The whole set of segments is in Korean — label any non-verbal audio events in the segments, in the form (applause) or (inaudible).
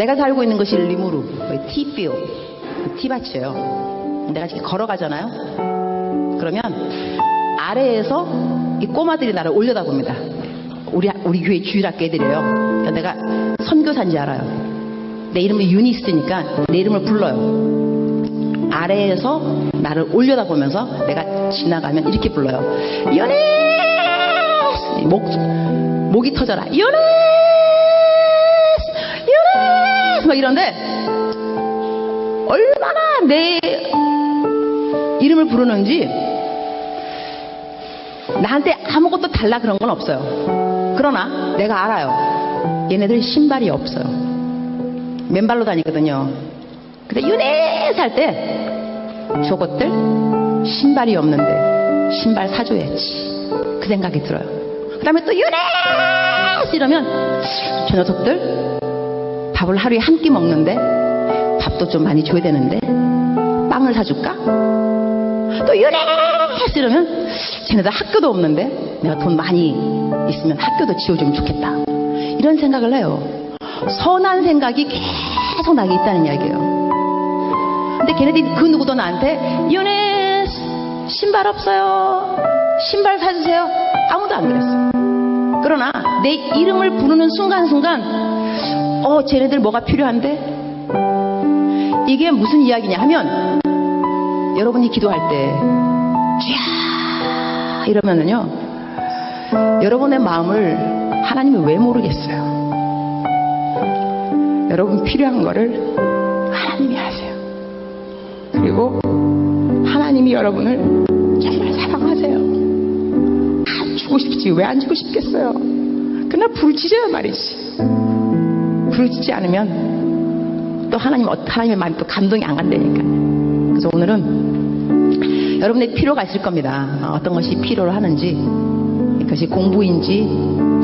내가 살고 있는 것이 리무르, 티필, 그 티밭이에요. 내가 이렇게 걸어가잖아요. 그러면 아래에서 이 꼬마들이 나를 올려다 봅니다. 우리, 우리 교회 주일학교 애들이에요. 그러니까 내가 선교사인지 알아요. 내 이름이 유니스니까 내 이름을 불러요. 아래에서 나를 올려다 보면서 내가 지나가면 이렇게 불러요. 유니스! 목, 목이 터져라. 유니스! 막 이런데 얼마나 내 이름을 부르는지 나한테 아무것도 달라 그런 건 없어요. 그러나 내가 알아요. 얘네들 신발이 없어요. 맨발로 다니거든요. 근데 유네스 할때 저것들 신발이 없는데 신발 사줘야지. 그 생각이 들어요. 그 다음에 또 유네스 이러면 저 녀석들 밥을 하루에 한 끼 먹는데 밥도 좀 많이 줘야 되는데 빵을 사줄까? 또 유네스 이러면 쟤네들 학교도 없는데 내가 돈 많이 있으면 학교도 지어주면 좋겠다. 이런 생각을 해요. 선한 생각이 계속 나게 있다는 이야기예요. 근데 걔네들이 그 누구도 나한테 유네스 신발 없어요. 신발 사주세요. 아무도 안 그랬어요. 그러나 내 이름을 부르는 순간순간 어 쟤네들 뭐가 필요한데? 이게 무슨 이야기냐 하면 여러분이 기도할 때 쥐야! 이러면은요 여러분의 마음을 하나님이 왜 모르겠어요? 여러분 필요한 거를 하나님이 아세요. 그리고 하나님이 여러분을 정말 사랑하세요. 안 주고 싶지 왜 안 주고 싶겠어요 그러나 부르짖어야 말이지 부르짖지 않으면 또 하나님 어- 하나님의 마음이 또 감동이 안 간다니까 그래서 오늘은 여러분의 필요가 있을 겁니다 어, 어떤 것이 필요로 하는지 그것이 공부인지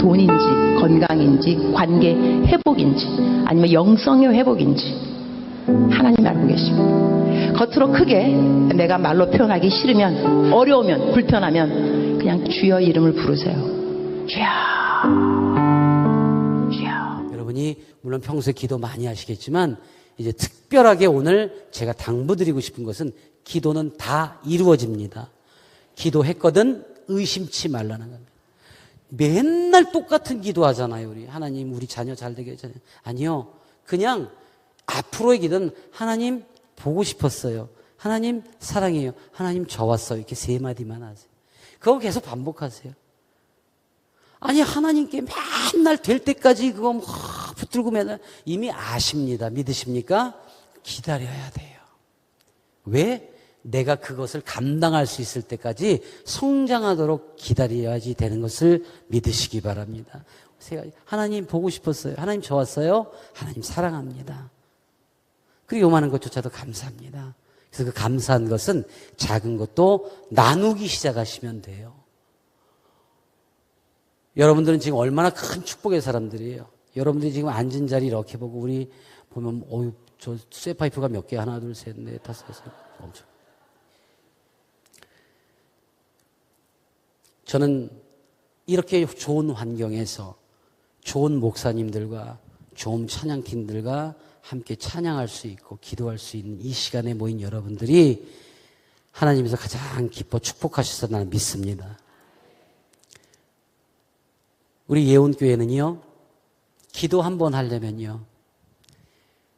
돈인지 건강인지 관계 회복인지 아니면 영성의 회복인지 하나님 알고 계십니다. 겉으로 크게 내가 말로 표현하기 싫으면 어려우면 불편하면 그냥 주여 이름을 부르세요. 주여 여러분이 물론 평소에 기도 많이 하시겠지만 이제 특별하게 오늘 제가 당부드리고 싶은 것은 기도는 다 이루어집니다. 기도했거든 의심치 말라는 겁니다. 맨날 똑같은 기도하잖아요, 우리. 하나님, 우리 자녀 잘 되게 해주세요. 아니요. 그냥 앞으로의 기도는 하나님 보고 싶었어요. 하나님 사랑해요. 하나님 저 왔어요. 이렇게 세 마디만 하세요. 그거 계속 반복하세요. 아니 하나님께 맨날 될 때까지 그거 뭐 붙들고 맨날 이미 아십니다. 믿으십니까? 기다려야 돼요. 왜? 내가 그것을 감당할 수 있을 때까지 성장하도록 기다려야지 되는 것을 믿으시기 바랍니다. 하나님 보고 싶었어요. 하나님 저 왔어요. 하나님 사랑합니다. 그리고 요만한 것조차도 감사합니다. 그래서 그 감사한 것은 작은 것도 나누기 시작하시면 돼요. 여러분들은 지금 얼마나 큰 축복의 사람들이에요. 여러분들이 지금 앉은 자리 이렇게 보고 우리 보면 어유 저 쇠파이프가 몇 개 하나 둘 셋 넷 다섯 여섯 엄청. 저는 이렇게 좋은 환경에서 좋은 목사님들과 좋은 찬양팀들과 함께 찬양할 수 있고 기도할 수 있는 이 시간에 모인 여러분들이 하나님에서 가장 기뻐 축복하셔서 나는 믿습니다. 우리 예원교회는요, 기도 한 번 하려면요,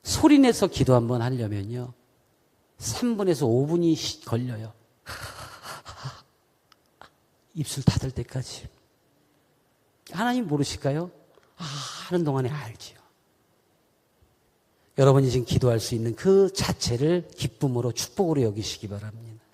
소리내서 기도 한 번 하려면요, 3분에서 5분이 걸려요. (laughs) 입술 닫을 때까지. 하나님 모르실까요? 아, 하는 동안에 알지요. 여러분이 지금 기도할 수 있는 그 자체를 기쁨으로 축복으로 여기시기 바랍니다.